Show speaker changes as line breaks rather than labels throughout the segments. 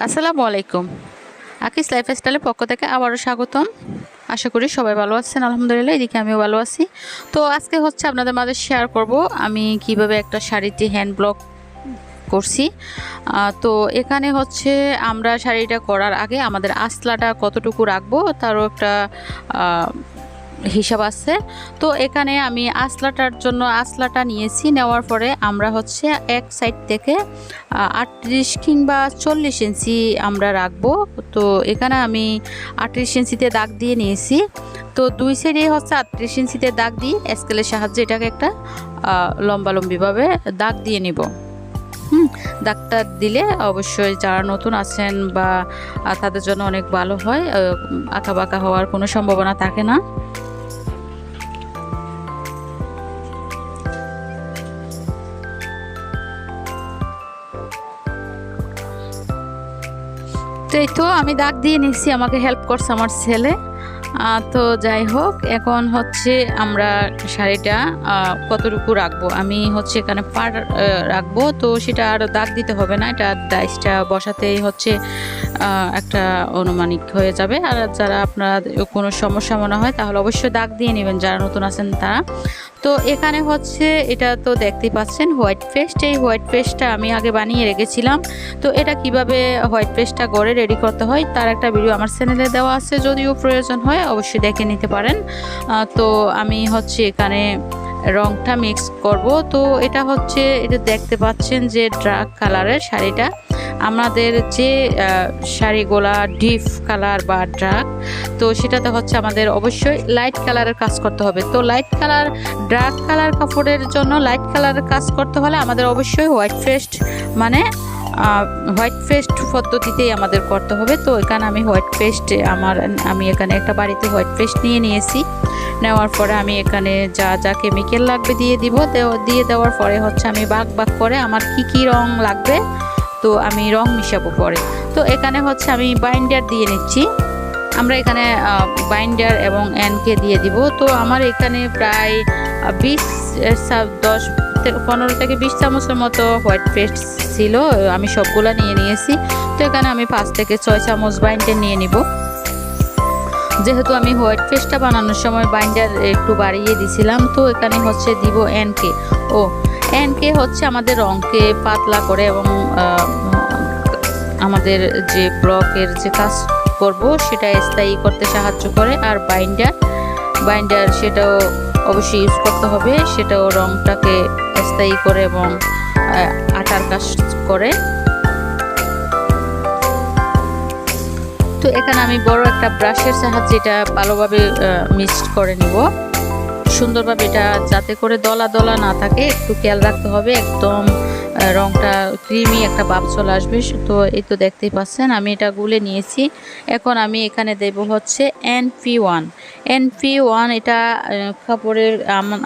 আসসালামু আলাইকুম। আকিস লাইফস্টাইলের পক্ষ থেকে আবারও স্বাগতম। আশা করি সবাই ভালো আছেন, আলহামদুলিল্লাহ, এদিকে আমিও ভালো আছি। তো আজকে হচ্ছে আপনাদের মাঝে শেয়ার করব আমি কীভাবে একটা শাড়িতে হ্যান্ড ব্লক করছি। তো এখানে হচ্ছে আমরা শাড়িটা করার আগে আমাদের আসলাটা কতটুকু রাখব, তারও একটা হিসাব আছে। তো এখানে আমি আসলাটার জন্য আসলাটা নিয়েছি। নেওয়ার পরে আমরা হচ্ছে এক সাইড থেকে আটত্রিশ কিংবা চল্লিশ ইঞ্চি আমরা রাখব। তো এখানে আমি আটত্রিশ ইঞ্চিতে দাগ দিয়ে নিয়েছি। তো দুই সাইডে হচ্ছে আটত্রিশ ইঞ্চিতে দাগ দিয়ে স্কেলের সাহায্যে এটাকে একটা লম্বালম্বিভাবে দাগ দিয়ে নিব। হুম, দাগটা দিলে অবশ্যই যারা নতুন আছেন বা তাদের জন্য অনেক ভালো হয়। আঁকা বাঁকা হওয়ার কোনো সম্ভাবনা থাকে না। এই তো, আমি দাগ দিয়ে নিচ্ছি আমাকে হেল্প করছে আমার ছেলে। তো যাই হোক, এখন হচ্ছে আমরা শাড়িটা কতটুকু রাখব? আমি হচ্ছে এখানে পার রাখব, তো সেটা আর দাগ দিতে হবে না, এটা ডাইসটা বসাতেই হচ্ছে একটা অনুমানিক হয়ে যাবে। আর যারা আপনার কোনো সমস্যা মনে হয়, তাহলে অবশ্যই দাগ দিয়ে নেবেন, যারা নতুন আছেন তারা। তো এখানে হচ্ছে এটা তো দেখতেই পাচ্ছেন হোয়াইট পেস্ট। এই হোয়াইট পেস্টটা আমি আগে বানিয়ে রেখেছিলাম। তো এটা কীভাবে হোয়াইট পেস্টটা গড়ে রেডি করতে হয় তার একটা ভিডিও আমার চ্যানেলে দেওয়া আছে। যদিও প্রয়োজন হয়, অবশ্যই দেখে নিতে পারেন। তো আমি হচ্ছে এখানে রংটা মিক্স করব। তো এটা হচ্ছে, এটা দেখতে পাচ্ছেন যে ড্রাক কালারের শাড়িটা। আমাদের যে শাড়িগুলা ডিপ কালার বা ড্রাক, তো সেটাতে হচ্ছে আমাদের অবশ্যই লাইট কালারের কাজ করতে হবে। তো লাইট কালার, ডার্ক কালার কাপড়ের জন্য লাইট কালারের কাজ করতে হলে আমাদের অবশ্যই হোয়াইট ফেস্ট মানে হোয়াইট পেস্ট পদ্ধতিতেই আমাদের করতে হবে। তো এখানে আমি হোয়াইট পেস্ট, আমার, আমি এখানে একটা বাড়িতে হোয়াইট পেস্ট নিয়ে নিয়েছি। নেওয়ার পরে আমি এখানে যা যা কেমিক্যাল লাগবে দিয়ে দিব। দিয়ে দেওয়ার পরে হচ্ছে আমি বাঘ বাঘ করে আমার কি কি রং লাগবে তো আমি রং মিশাবো পরে। তো এখানে হচ্ছে আমি বাইন্ডার দিয়ে নিচ্ছি। আমরা এখানে বাইন্ডার এবং এনকে দিয়ে দিব। তো আমার এখানে প্রায় বিশ দশ পনেরো থেকে বিশ চামচের মতো হোয়াইট পেস্ট ছিল। আমি সবগুলা নিয়ে নিয়েছি। তো এখানে আমি পাঁচ থেকে ছয় চামচ বাইন্ডার নিয়ে নিব। যেহেতু আমি হোয়াইট পেস্টটা বানানোর সময় বাইন্ডার একটু বাড়িয়ে দিছিলাম, তো এখানে হচ্ছে দিব এনকে ও এনকে হচ্ছে আমাদের রঙকে পাতলা করে এবং আমাদের যে ব্লকের যে কাজ করব সেটা স্থায়ী করতে সাহায্য করে। আর বাইন্ডার বাইন্ডার সেটাও অবশ্যই ইউজ করতে হবে। সেটাও রংটাকে স্থায়ী করে এবং আটার কাজ করে। তো এখানে আমি বড় একটা ব্রাশের সাহায্যে এটা ভালোভাবে মিক্সড করে নিব। সুন্দরভাবে এটা যাতে করে দলা দলা না থাকে, একটু খেয়াল রাখতে হবে। একদম রংটা ক্রিমি একটা ভাব চলে আসবে। তো এই তো দেখতেই পাচ্ছেন, আমি এটা গুলে নিয়েছি। এখন আমি এখানে দেব হচ্ছে এনপি ওয়ান এনপি ওয়ান এটা কাপড়ের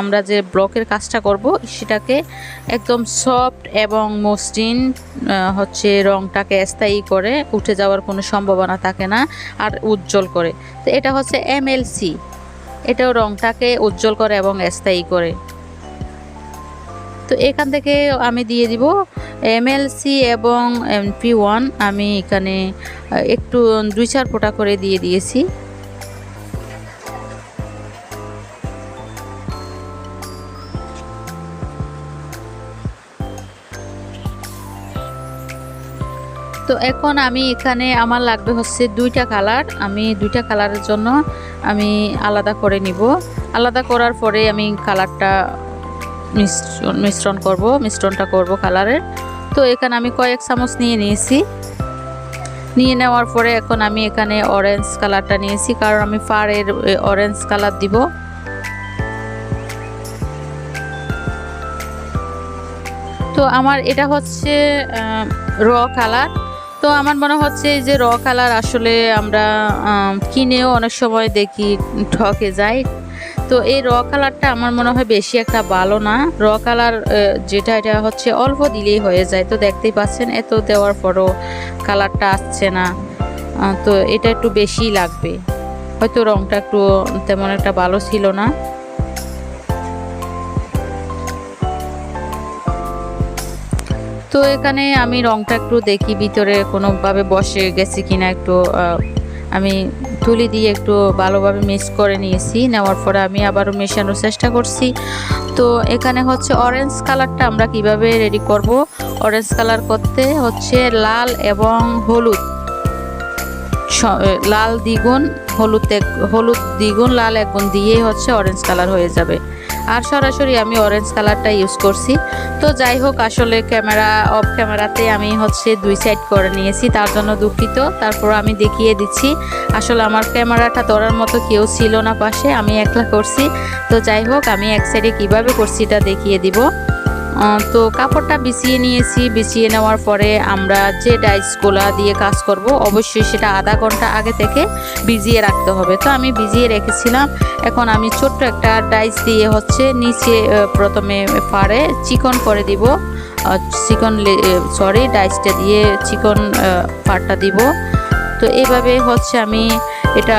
আমরা যে ব্লকের কাজটা করব, সেটাকে একদম সফট এবং মসৃণ হচ্ছে রংটাকে স্থায়ী করে উঠে যাওয়ার কোনো সম্ভাবনা থাকে না, আর উজ্জ্বল করে। তো এটা হচ্ছে এমএলসি এটাও রংটাকে উজ্জ্বল করে এবং স্থায়ী করে। তো এখান থেকে আমি দিয়ে দিব এমএলসি এবং এমপি ওয়ান আমি এখানে একটু দুই চার ফোটা করে দিয়ে দিয়েছি। তো এখন আমি এখানে আমার লাগবে হচ্ছে দুইটা কালার। আমি দুইটা কালারের জন্য আমি আলাদা করে নিব। আলাদা করার পরে আমি কালারটা মিশ্রণ মিশ্রণ করব, মিশ্রণটা করব কালারের। তো এখানে আমি কয়েক চামচ নিয়ে নিয়েছি। নিয়ে নেওয়ার পরে এখন আমি এখানে অরেঞ্জ কালারটা নিয়েছি, কারণ আমি ফারের অরেঞ্জ কালার দিব। তো আমার এটা হচ্ছে র কালার। তো আমার মনে হচ্ছে এই যে র কালার আসলে আমরা কিনেও অনেক সময় দেখি ঠকে যায়। তো এই র কালারটা আমার মনে হয় বেশি একটা ভালো না। র কালার যেটা এটা হচ্ছে অল্প দিলেই হয়ে যায়। তো দেখতেই পাচ্ছেন, এত দেওয়ার পরও কালারটা আসছে না। তো এটা একটু বেশিই লাগবে। হয়তো রংটা একটু তেমন একটা ভালো ছিল না। তো এখানে আমি রংটা একটু দেখি, ভিতরে কোনোভাবে বসে গেছে কিনা একটু আমি তুলি দিয়ে একটু ভালোভাবে মিক্স করে নিয়েছি। নেওয়ার পরে আমি আবারও মেশানোর চেষ্টা করছি। তো এখানে হচ্ছে অরেঞ্জ কালারটা আমরা কীভাবে রেডি করব? অরেঞ্জ কালার করতে হচ্ছে লাল এবং হলুদ। লাল দ্বিগুণ, হলুদ এক- হলুদ দ্বিগুণ, লাল এক গুণ দিয়েই হচ্ছে অরেঞ্জ কালার হয়ে যাবে। আর সরাসরি আমি অরেঞ্জ কালারটা ইউজ করছি। তো যাই হোক, আসলে ক্যামেরা অফ ক্যামেরাতে আমি হচ্ছে দুই সাইড করে নিয়েছি, তার জন্য দুঃখিত। তারপর আমি দেখিয়ে দিচ্ছি। আসলে আমার ক্যামেরাটা ধরার মতো কেউ ছিল না পাশে, আমি একলা করছি। তো যাই হোক, আমি এক সাইডে কীভাবে করছি এটা দেখিয়ে দিব। তো কাপড়টা বিছিয়ে নিয়েছি। বিছিয়ে নেওয়ার পরে আমরা যে ডাইসগুলা দিয়ে কাজ করব, অবশ্যই সেটা আধা ঘণ্টা আগে থেকে ভিজিয়ে রাখতে হবে। তো আমি ভিজিয়ে রেখেছিলাম। এখন আমি ছোট্ট একটা ডাইস দিয়ে হচ্ছে নিচে প্রথমে পারে চিকন করে দিব। চিকন সরি ডাইসটা দিয়ে চিকন পাটটা দিব। তো এইভাবে হচ্ছে আমি এটা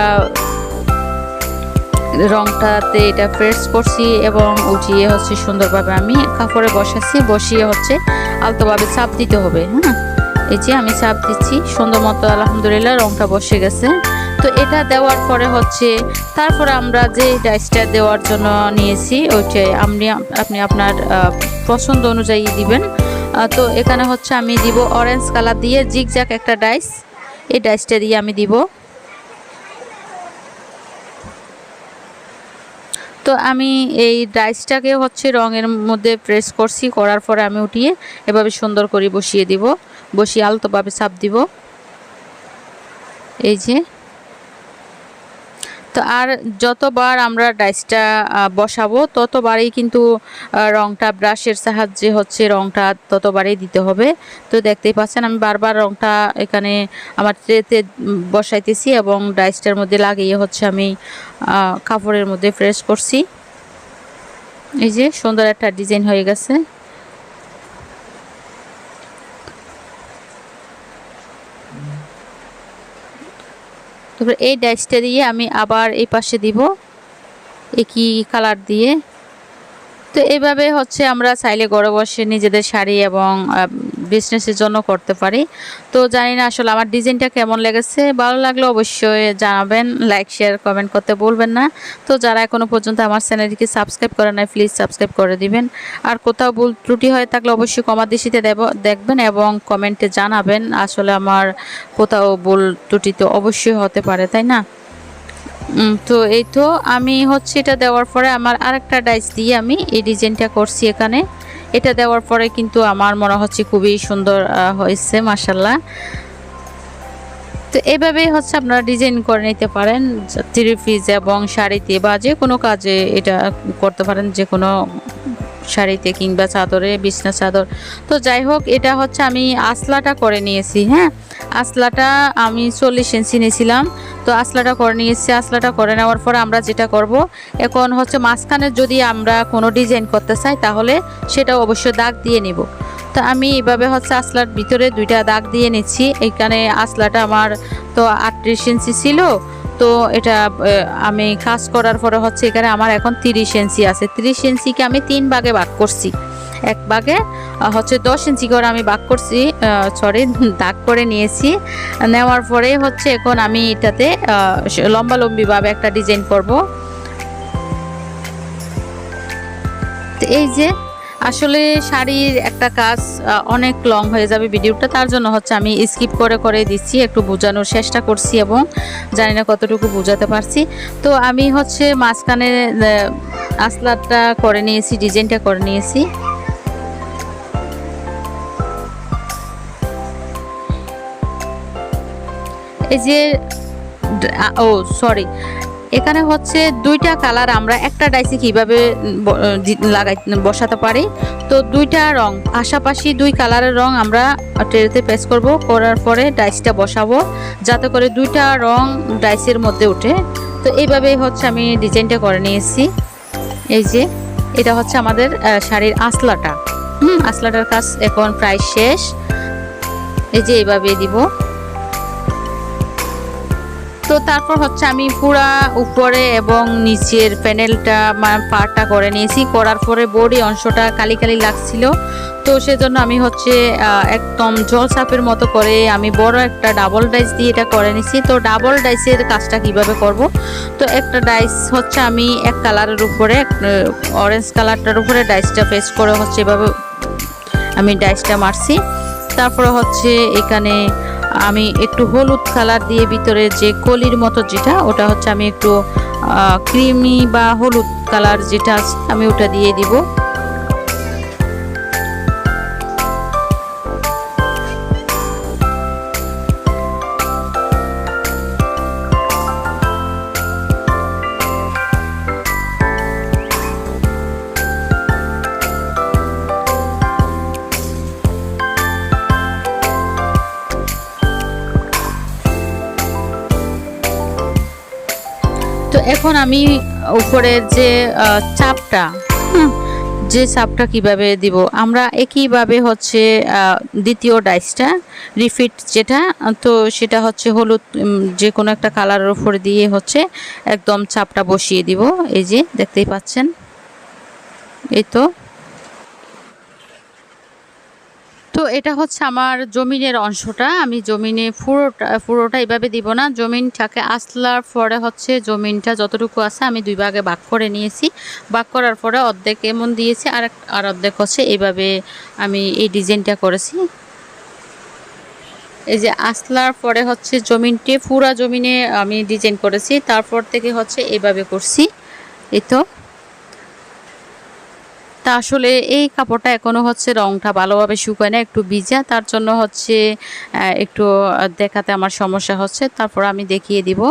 রংটাতে এটা প্রেস করছি এবং উঠিয়ে হচ্ছে সুন্দরভাবে আমি কাপড়ে বসাচ্ছি, বসিয়ে হচ্ছে আলতোভাবে চাপ দিতে হবে হ্যাঁ? এই যে আমি চাপ দিচ্ছি, সুন্দর মতো আলহামদুলিল্লাহ রংটা বসে গেছে। তো এটা দেওয়ার পরে হচ্ছে তারপরে আমরা যে ডাইসটা দেওয়ার জন্য নিয়েছি, ওইটাই আপনি আপনি আপনার পছন্দ অনুযায়ী দিবেন। তো এখানে হচ্ছে আমি দিব অরেঞ্জ কালার দিয়ে জিগজ্যাক একটা ডাইস এই ডাইসটা দিয়ে আমি দিব তো আমি এই ডাইসটাকে হচ্ছে রঙের মধ্যে প্রেস করছি, করার পরে আমি উঠিয়ে এভাবে সুন্দর করে বসিয়ে দিব। বসিয়ে আলতোভাবে চাপ দিব। এই যে তো আর যতবার আমরা ডাইসটা বসাবো, ততবারই কিন্তু রংটা, ব্রাশের সাহায্যে হচ্ছে রংটা ততবারই দিতে হবে। তো দেখতেই পাচ্ছেন, আমি বারবার রংটা এখানে আমার ট্রেতে বসাইতেছি এবং ডাইসটার মধ্যে লাগিয়ে হচ্ছে আমি কাপড়ের মধ্যে প্রেস করছি। এই যে সুন্দর একটা ডিজাইন হয়ে গেছে। তারপর এই ডাইসটা দিয়ে আমি আবার এই পাশে দিব একই কালার দিয়ে। তো এইভাবে হচ্ছে আমরা চাইলে ঘরে বসে নিজেদের শাড়ি এবং বিজনেসের জন্য করতে পারি। তো জানি না আসলে আমার ডিজাইনটা কেমন লেগেছে। ভালো লাগলে অবশ্যই জানাবেন লাইক শেয়ার কমেন্ট করতে বলবেন না। তো যারা এখনও পর্যন্ত আমার চ্যানেলটিকে সাবস্ক্রাইব করে নাই প্লিজ সাবস্ক্রাইব করে দিবেন। আর কোথাও ভুল ত্রুটি হয়ে থাকলে অবশ্যই কমা দৃষ্টিতে দেখবেন এবং কমেন্টে জানাবেন। আসলে আমার কোথাও ভুল ত্রুটি তো অবশ্যই হতে পারে, তাই না? তো এই তো আমি হচ্ছে এটা দেওয়ার পরে আমার আরেকটা ডাইস দিয়ে আমি এই ডিজাইনটা করছি এখানে। এটা দেওয়ার পরে কিন্তু আমার মনে হচ্ছে খুবই সুন্দর হয়েছে মাসাল্লাহ তো এভাবেই হচ্ছে আপনারা ডিজাইন করে নিতে পারেন থ্রি পিস এবং শাড়িতে বা যে কোনো কাজে এটা করতে পারেন যে কোনো শাড়িতে কিংবা চাদরে, বিছনা চাদর। তো যাই হোক, এটা হচ্ছে আমি আসলাটা করে নিয়েছি হ্যাঁ? আসলাটা আমি চল্লিশ ইঞ্চি নিয়েছিলাম। তো আসলাটা করে নিয়েছি আসলাটা করে নেওয়ার পর আমরা যেটা করব, এখন হচ্ছে মাঝখানে যদি আমরা কোনো ডিজাইন করতে চাই, তাহলে সেটা অবশ্যই দাগ দিয়ে নিব। তো আমি এইভাবে হচ্ছে আসলার ভিতরে দুইটা দাগ দিয়ে নিচ্ছি। এখানে আসলাটা আমার তো আটত্রিশ ইঞ্চি ছিল। তো এটা আমি কাজ করার পরে হচ্ছে এখানে আমার এখন তিরিশ ইঞ্চি আছে। তিরিশ ইঞ্চিকে আমি তিন ভাগে ভাগ করছি। এক বাগে হচ্ছে দশ ইঞ্চি করে আমি ভাগ করছি সরি দাগ করে নিয়েছি। নেওয়ার পরে হচ্ছে এখন আমি এটাতে লম্বালম্বিভাবে একটা ডিজাইন করব। এই যে, আসলে শাড়ির একটা কাজ অনেক লং হয়ে যাবে ভিডিওটা, তার জন্য হচ্ছে আমি স্কিপ করে করে দিচ্ছি, একটু বোঝানোর চেষ্টা করছি এবং জানি না কতটুকু বোঝাতে পারছি। তো আমি হচ্ছে মাঝখানে আসলাটা করে নিয়েছি ডিজাইনটা করে নিয়েছি। এই যে ও সরি এখানে হচ্ছে দুইটা কালার আমরা একটা ডাইসে কীভাবে লাগাই বসাতে পারি। তো দুইটা রং পাশাপাশি দুই কালারের রং আমরা ট্রেতে পেস্ট করব করার পরে ডাইসটা বসাবো যাতে করে দুইটা রং ডাইসের মধ্যে ওঠে তো এইভাবেই হচ্ছে আমি ডিজাইনটা করে নিয়েছি। এই যে এটা হচ্ছে আমাদের শাড়ির আসলাটা হুম। আসলাটার কাজ এখন প্রায় শেষ। এই যে এইভাবে দিব। তো তারপর হচ্ছে আমি পুরা উপরে এবং নিচের প্যানেলটা পার্টটা করে নিয়েছি। করার পরে বডি অংশটা কালি কালি লাগছিল। তো সেজন্য আমি হচ্ছে একদম জল সাপের মতো করে আমি বড় একটা ডাবল ডাইস দিয়ে এটা করে নিছি তো ডাবল ডাইসের কাজটা কীভাবে করব? তো একটা ডাইস হচ্ছে আমি এক কালারের উপরে অরেঞ্জ কালারটার উপরে ডাইসটা পেস্ট করে হচ্ছে এভাবে আমি ডাইসটা মারছি। তারপরে হচ্ছে এখানে আমি একটু হলুদ কালার দিয়ে ভিতরে যে কলির মতো যেটা, ওটা হচ্ছে আমি একটু ক্রিমি বা হলুদ কালার যেটা আছে, আমি ওটা দিয়ে দিব। এখন আমি উপরের যে চাপটা যে চাপটা কীভাবে দিব? আমরা একইভাবে হচ্ছে দ্বিতীয় ডাইসটা, রিফিট যেটা, তো সেটা হচ্ছে হলুদ যে কোনো একটা কালারের উপরে দিয়ে হচ্ছে একদম চাপটা বসিয়ে দিব। এই যে, দেখতেই পাচ্ছেন? এই তো। তো এটা হচ্ছে আমার জমিনের অংশটা। আমি জমিনে পুরোটা পুরোটা এভাবে দিব না। জমিনটাকে আসলার পরে হচ্ছে জমিনটা যতটুকু আছে আমি দুই ভাগে ভাগ করে নিয়েছি। ভাগ করার পরে অর্ধেক এমন দিয়েছি, আর আর অর্ধেক হচ্ছে এইভাবে আমি এই ডিজাইনটা করেছি। এই যে আসলার পরে হচ্ছে জমিনটি, পুরা জমিনে আমি ডিজাইন করেছি। তারপর থেকে হচ্ছে এইভাবে করছি। এই তো। তা আসলে এই কাপড়টা এখনও হচ্ছে রংটা ভালোভাবে শুকায় না, একটু ভিজা, তার জন্য হচ্ছে একটু দেখাতে আমার সমস্যা হচ্ছে, তারপর আমি দেখিয়ে দিব।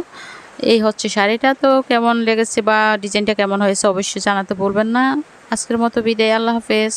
এই হচ্ছে শাড়িটা, তো কেমন লেগেছে বা ডিজাইনটা কেমন হয়েছে অবশ্যই জানাতে বলবেন না। আজকের মতো বিদায়, আল্লাহ হাফেজ।